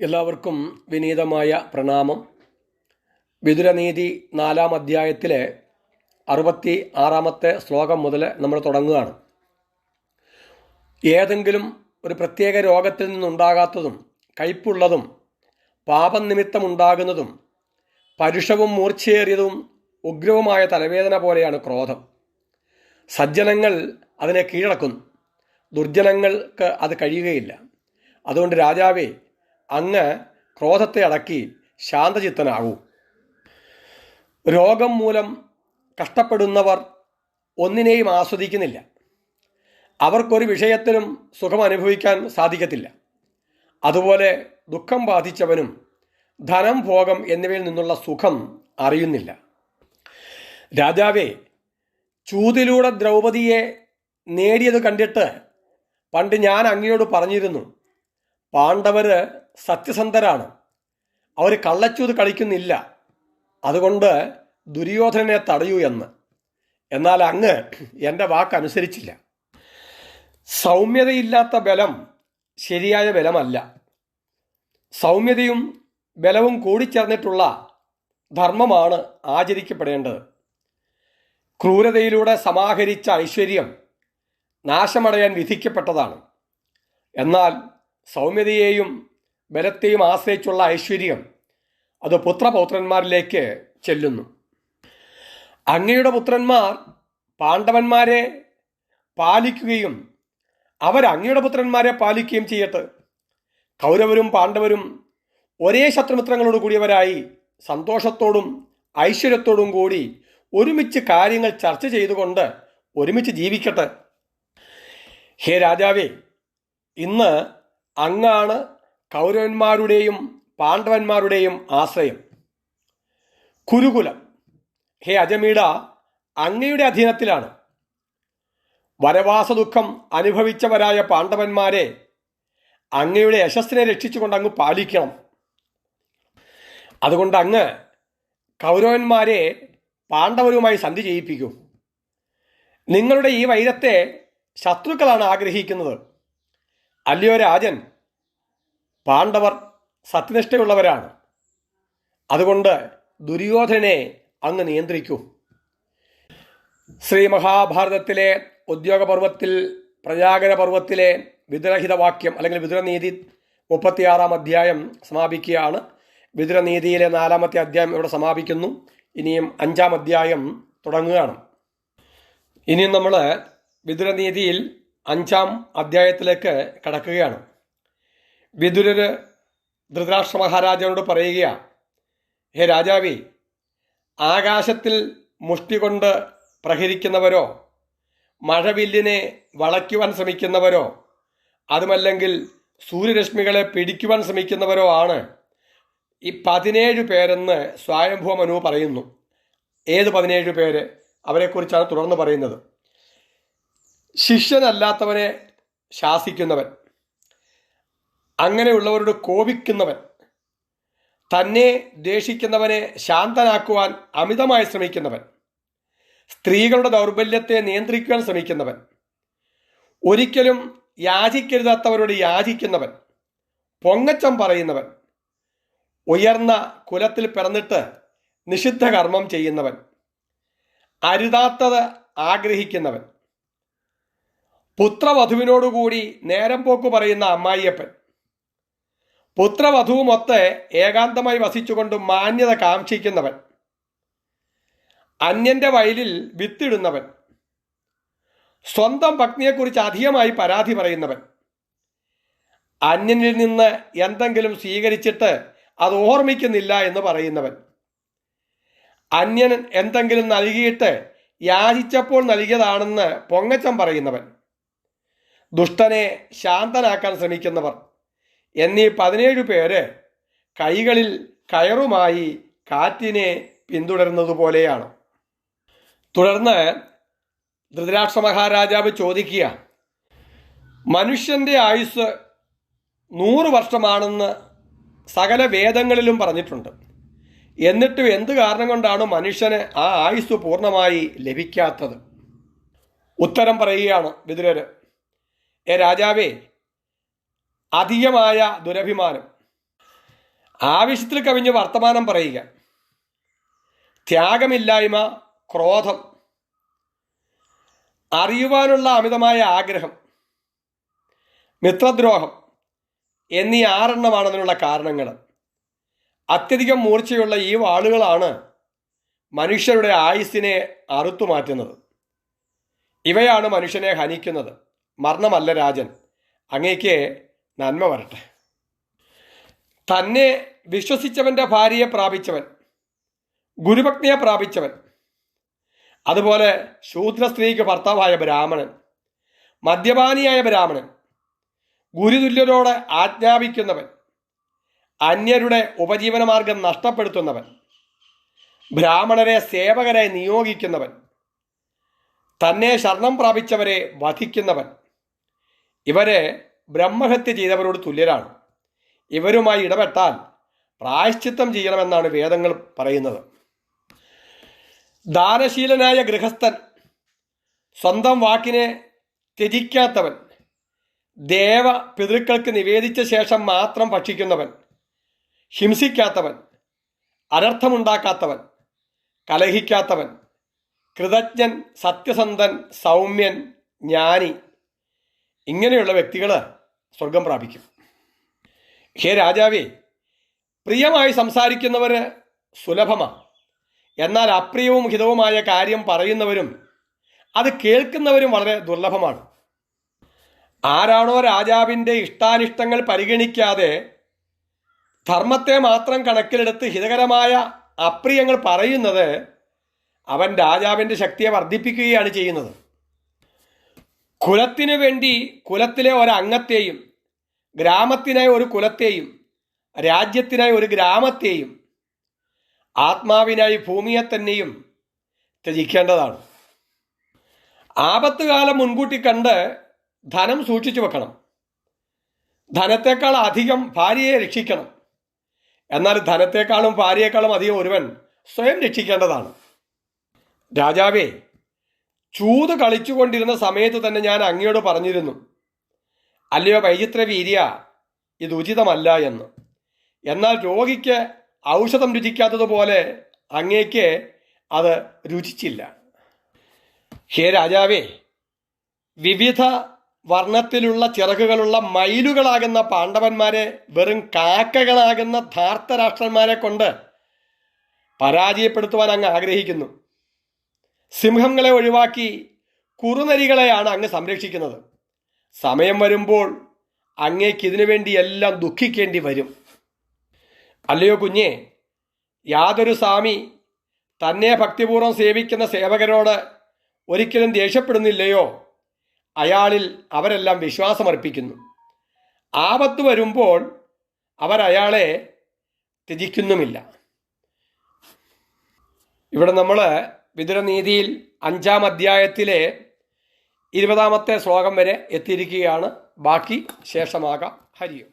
എല്ലാവർക്കും വിനീതമായ പ്രണാമം. വിതുരനീതി നാലാം അധ്യായത്തിലെ അറുപത്തി ആറാമത്തെ ശ്ലോകം മുതൽ നമ്മൾ തുടങ്ങുകയാണ്. ഏതെങ്കിലും ഒരു പ്രത്യേക രോഗത്തിൽ നിന്നുണ്ടാകാത്തതും കയ്പുള്ളതും പാപം നിമിത്തമുണ്ടാകുന്നതും പരുഷവും മൂർച്ചയേറിയതും ഉഗ്രവുമായ തലവേദന പോലെയാണ് ക്രോധം. സജ്ജനങ്ങൾ അതിനെ കീഴടക്കുന്നു. ദുർജനങ്ങൾക്ക് അത് കഴിയുകയില്ല. അതുകൊണ്ട് രാജാവേ അങ്ങ് ക്രോധത്തെ അടക്കി ശാന്തചിത്തനാകൂ. രോഗം മൂലം കഷ്ടപ്പെടുന്നവർ ഒന്നിനെയും ആസ്വദിക്കുന്നില്ല. അവർക്കൊരു വിഷയത്തിനും സുഖം അനുഭവിക്കാൻ സാധിക്കത്തില്ല. അതുപോലെ ദുഃഖം ബാധിച്ചവനും ധനം ഭോഗം എന്നിവയിൽ നിന്നുള്ള സുഖം അറിയുന്നില്ല. രാജാവേ ചൂതിലൂടെ ദ്രൗപതിയെ നേടിയത് കണ്ടിട്ട് പണ്ട് ഞാൻ അങ്ങയോട് പറഞ്ഞിരുന്നു പാണ്ഡവര് സത്യസന്ധരാണ്. അവർ കള്ളച്ചൂത് കളിക്കുന്നില്ല. അതുകൊണ്ട് ദുര്യോധനനെ തടയൂ എന്ന്. എന്നാൽ അങ്ങ് എന്റെ വാക്കനുസരിച്ചില്ല. സൗമ്യതയില്ലാത്ത ബലം ശരിയായ ബലമല്ല. സൗമ്യതയും ബലവും കൂടിച്ചേർന്നിട്ടുള്ള ധർമ്മമാണ് ആചരിക്കപ്പെടേണ്ടത്. ക്രൂരതയിലൂടെ സമാഹരിച്ച ഐശ്വര്യം നാശമടയാൻ വിധിക്കപ്പെട്ടതാണ്. എന്നാൽ സൗമ്യതയെയും ബലത്തെയും ആശ്രയിച്ചുള്ള ഐശ്വര്യം അത് പുത്രപൗത്രന്മാരിലേക്ക് ചെല്ലുന്നു. അങ്ങയുടെ പുത്രന്മാർ പാണ്ഡവന്മാരെ പാലിക്കുകയും അവർ അങ്ങയുടെ പുത്രന്മാരെ പാലിക്കുകയും ചെയ്യട്ടെ. കൗരവരും പാണ്ഡവരും ഒരേ ശത്രുമിത്രങ്ങളോട് കൂടിയവരായി സന്തോഷത്തോടും ഐശ്വര്യത്തോടും കൂടി ഒരുമിച്ച് കാര്യങ്ങൾ ചർച്ച ചെയ്തുകൊണ്ട് ഒരുമിച്ച് ജീവിക്കട്ടെ. ഹേ രാജാവേ ഇന്ന് അങ്ങാണ് കൗരവന്മാരുടെയും പാണ്ഡവന്മാരുടെയും ആശ്രയം. കുരുകുലം. ഹേ അജമീഡ അങ്ങയുടെ അധീനത്തിലാണ്. വനവാസ ദുഃഖം അനുഭവിച്ചവരായ പാണ്ഡവന്മാരെ അങ്ങയുടെ യശസ്സിനെ രക്ഷിച്ചുകൊണ്ട് അങ്ങ് പാലിക്കണം. അതുകൊണ്ട് അങ്ങ് കൗരവന്മാരെ പാണ്ഡവരുമായി സന്ധി ചെയ്യിപ്പിക്കൂ. നിങ്ങളുടെ ഈ വൈരത്തെ ശത്രുക്കളാണ് ആഗ്രഹിക്കുന്നത്. അല്ലയോ രാജൻ? പാണ്ഡവർ സത്യനിഷ്ഠയുള്ളവരാണ്. അതുകൊണ്ട് ദുര്യോധനെ അങ്ങ് നിയന്ത്രിക്കൂ. ശ്രീ മഹാഭാരതത്തിലെ ഉദ്യോഗപർവത്തിൽ പ്രജാകര പർവത്തിലെ വിതുരഹിത വാക്യം അല്ലെങ്കിൽ വിതുരനീതി മുപ്പത്തിയാറാം അധ്യായം സമാപിക്കുകയാണ്. വിതുരനീതിയിലെ നാലാമത്തെ അധ്യായം ഇവിടെ സമാപിക്കുന്നു. ഇനിയും അഞ്ചാം അധ്യായം തുടങ്ങുകയാണ്. ഇനിയും നമ്മൾ വിതുരനീതിയിൽ അഞ്ചാം അധ്യായത്തിലേക്ക് കടക്കുകയാണ്. വിതുരര് ധൃതരാഷ്ട്ര മഹാരാജാവിനോട് പറയുകയാണ് ഹേ രാജാവി ആകാശത്തിൽ മുഷ്ടി കൊണ്ട് പ്രഹരിക്കുന്നവരോ മഴവില്ലിനെ വളയ്ക്കുവാൻ ശ്രമിക്കുന്നവരോ അതുമല്ലെങ്കിൽ സൂര്യരശ്മികളെ പിടിക്കുവാൻ ശ്രമിക്കുന്നവരോ ആണ്? ഈ പതിനേഴ് പേരെന്ന് സ്വയംഭൂ മനു പറയുന്നു. ഏത് പതിനേഴ് പേര്? അവരെക്കുറിച്ചാണ് തുടർന്ന് പറയുന്നത്. ശിഷ്യനല്ലാത്തവനെ ശാസിക്കുന്നവൻ. അങ്ങനെയുള്ളവരോട് കോപിക്കുന്നവൻ തന്നെ ദേഷിക്കുന്നവനെ ശാന്തനാക്കുവാൻ അമിതമായി ശ്രമിക്കുന്നവൻ സ്ത്രീകളുടെ ദൗർബല്യത്തെ നിയന്ത്രിക്കുവാൻ ശ്രമിക്കുന്നവൻ ഒരിക്കലും യാചിക്കരുതാത്തവരോട് യാചിക്കുന്നവൻ പൊങ്ങച്ചം പറയുന്നവൻ ഉയർന്ന കുലത്തിൽ പിറന്നിട്ട് നിഷിദ്ധ കർമ്മം ചെയ്യുന്നവൻ അരുതാത്തത് ആഗ്രഹിക്കുന്നവൻ. പുത്രവധുവിനോടുകൂടി നേരം പോക്കു പറയുന്ന അമ്മായിയപ്പൻ പുത്രവധുവുമൊത്ത് ഏകാന്തമായി വസിച്ചുകൊണ്ട് മാന്യത കാക്ഷിക്കുന്നവൻ. അന്യന്റെ വയലിൽ വിത്തിടുന്നവൻ. സ്വന്തം പത്നിയെക്കുറിച്ച് അധികമായി പരാതി പറയുന്നവൻ. അന്യനിൽ നിന്ന് എന്തെങ്കിലും സ്വീകരിച്ചിട്ട് അത് ഓർമ്മിക്കുന്നില്ല എന്ന് പറയുന്നവൻ. അന്യൻ എന്തെങ്കിലും നൽകിയിട്ട് യാചിച്ചപ്പോൾ നൽകിയതാണെന്ന് പൊങ്ങച്ചം പറയുന്നവൻ. ദുഷ്ടനെ ശാന്തനാക്കാൻ ശ്രമിക്കുന്നവർ. എന്നീ പതിനേഴ് പേര് കൈകളിൽ കയറുമായി കാറ്റിനെ പിന്തുടരുന്നതുപോലെയാണ് തുടർന്ന് ധൃതരാഷ്ട്ര മഹാരാജാവ് ചോദിക്കുക മനുഷ്യന്റെ ആയുസ് നൂറ് വർഷമാണെന്ന് സകല വേദങ്ങളിലും പറഞ്ഞിട്ടുണ്ട്. എന്നിട്ടും എന്ത് കാരണം കൊണ്ടാണ് മനുഷ്യന് ആ ആയുസ് പൂർണമായി ലഭിക്കാത്തത്? ഉത്തരം പറയുകയാണ് വിതുരര്. ഏ രാജാവേ അധികമായ ദുരഭിമാനം. ആവശ്യത്തിൽ കവിഞ്ഞ് വർത്തമാനം പറയുക. ത്യാഗമില്ലായ്മ ക്രോധം. അറിയുവാനുള്ള അമിതമായ ആഗ്രഹം. മിത്രദ്രോഹം എന്നീ ആറെണ്ണമാണ് അതിനുള്ള കാരണങ്ങൾ. അത്യധികം മൂർച്ചയുള്ള ഈ വാളുകളാണ് മനുഷ്യരുടെ ആയുസ്സിനെ അറുത്തുമാറ്റുന്നത്. ഇവയാണ് മനുഷ്യനെ ഹനിക്കുന്നത്. മരണമല്ല രാജൻ. അങ്ങേക്ക് നന്മ വരട്ടെ. തന്നെ വിശ്വസിച്ചവന്റെ ഭാര്യയെ പ്രാപിച്ചവൻ ഗുരുഭക്തിയെ പ്രാപിച്ചവൻ അതുപോലെ ശൂദ്ര സ്ത്രീക്ക് ഭർത്താവായ ബ്രാഹ്മണൻ മദ്യപാനിയായ ബ്രാഹ്മണൻ ഗുരുതുല്യരോട് ആജ്ഞാപിക്കുന്നവൻ അന്യരുടെ ഉപജീവനമാർഗം നഷ്ടപ്പെടുത്തുന്നവൻ ബ്രാഹ്മണരെ സേവകരായി നിയോഗിക്കുന്നവൻ തന്നെ ശരണം പ്രാപിച്ചവരെ വധിക്കുന്നവൻ. ഇവരെ ബ്രഹ്മഹത്യ ചെയ്തവരോട് തുല്യരാണ്. ഇവരുമായി ഇടപെട്ടാൽ പ്രായശ്ചിത്തം ചെയ്യണമെന്നാണ് വേദങ്ങൾ പറയുന്നത്. ദാനശീലനായ ഗൃഹസ്ഥൻ സ്വന്തം വാക്കിനെ ത്യജിക്കാത്തവൻ ദേവ പിതൃക്കൾക്ക് നിവേദിച്ച ശേഷം മാത്രം ഭക്ഷിക്കുന്നവൻ ഹിംസിക്കാത്തവൻ അനർത്ഥമുണ്ടാക്കാത്തവൻ കലഹിക്കാത്തവൻ കൃതജ്ഞൻ സത്യസന്ധൻ സൗമ്യൻ ജ്ഞാനി ഇങ്ങനെയുള്ള വ്യക്തികൾ സ്വർഗം പ്രാപിക്കും. ഹേ രാജാവേ പ്രിയമായി സംസാരിക്കുന്നവർ സുലഭമാണ് എന്നാൽ അപ്രിയവും ഹിതവുമായ കാര്യം പറയുന്നവരും അത് കേൾക്കുന്നവരും വളരെ ദുർലഭമാണ്. ആരാണോ രാജാവിന്റെ ഇഷ്ടാനിഷ്ടങ്ങൾ പരിഗണിക്കാതെ ധർമ്മത്തെ മാത്രം കണക്കിലെടുത്ത് ഹിതകരമായ അപ്രിയങ്ങൾ പറയുന്നത് അവൻ രാജാവിന്റെ ശക്തിയെ വർദ്ധിപ്പിക്കുകയാണ് ചെയ്യുന്നത്. കുലത്തിനു വേണ്ടി കുലത്തിലെ ഒരംഗത്തെയും ഗ്രാമത്തിനായി ഒരു കുലത്തെയും രാജ്യത്തിനായി ഒരു ഗ്രാമത്തെയും ആത്മാവിനായി ഭൂമിയെ തന്നെയും ത്യജിക്കേണ്ടതാണ്. ആപത്ത് കാലം മുൻകൂട്ടി കണ്ട് ധനം സൂക്ഷിച്ചു വെക്കണം. ധനത്തെക്കാൾ അധികം ഭാര്യയെ രക്ഷിക്കണം. എന്നാൽ ധനത്തെക്കാളും ഭാര്യയെക്കാളും അധികം ഒരുവൻ സ്വയം രക്ഷിക്കേണ്ടതാണ്. രാജാവേ ചൂത് കളിച്ചുകൊണ്ടിരുന്ന സമയത്ത് തന്നെ ഞാൻ അങ്ങയോട് പറഞ്ഞിരുന്നു അല്ലയോ വൈചിത്ര വീര്യ ഇത് ഉചിതമല്ല എന്ന്. എന്നാൽ രോഗിക്ക് ഔഷധം രുചിക്കാത്തതുപോലെ അങ്ങേക്ക് അത് രുചിച്ചില്ല. ഹേ രാജാവേ വിവിധ വർണത്തിലുള്ള ചിറകുകളുള്ള മയിലുകളാകുന്ന പാണ്ഡവന്മാരെ വെറും കാക്കകളാകുന്ന ധാർത്തരാഷ്ട്രന്മാരെ കൊണ്ട് പരാജയപ്പെടുത്തുവാൻ അങ്ങ് ആഗ്രഹിക്കുന്നു. സിംഹങ്ങളെ ഒഴിവാക്കി കുറുനരികളെയാണ് അങ്ങ് സംരക്ഷിക്കുന്നത്. സമയം വരുമ്പോൾ അങ്ങേക്ക് ഇതിനു വേണ്ടി എല്ലാം ദുഃഖിക്കേണ്ടി വരും. അല്ലയോ കുഞ്ഞേ യാതൊരു സ്വാമി തന്നെ ഭക്തിപൂർവം സേവിക്കുന്ന സേവകരോട് ഒരിക്കലും ദേഷ്യപ്പെടുന്നില്ലയോ? അയാളിൽ അവരെല്ലാം വിശ്വാസമർപ്പിക്കുന്നു. ആപത്ത് വരുമ്പോൾ അവരയാളെ ത്യജിക്കുന്നുമില്ല. ഇവിടെ നമ്മൾ വിതുരനീതിയിൽ അഞ്ചാം അധ്യായത്തിലെ ഇരുപതാമത്തെ ശ്ലോകം വരെ എത്തിയിരിക്കുകയാണ്. ബാക്കി ശേഷമാകാം. ഹരിയോ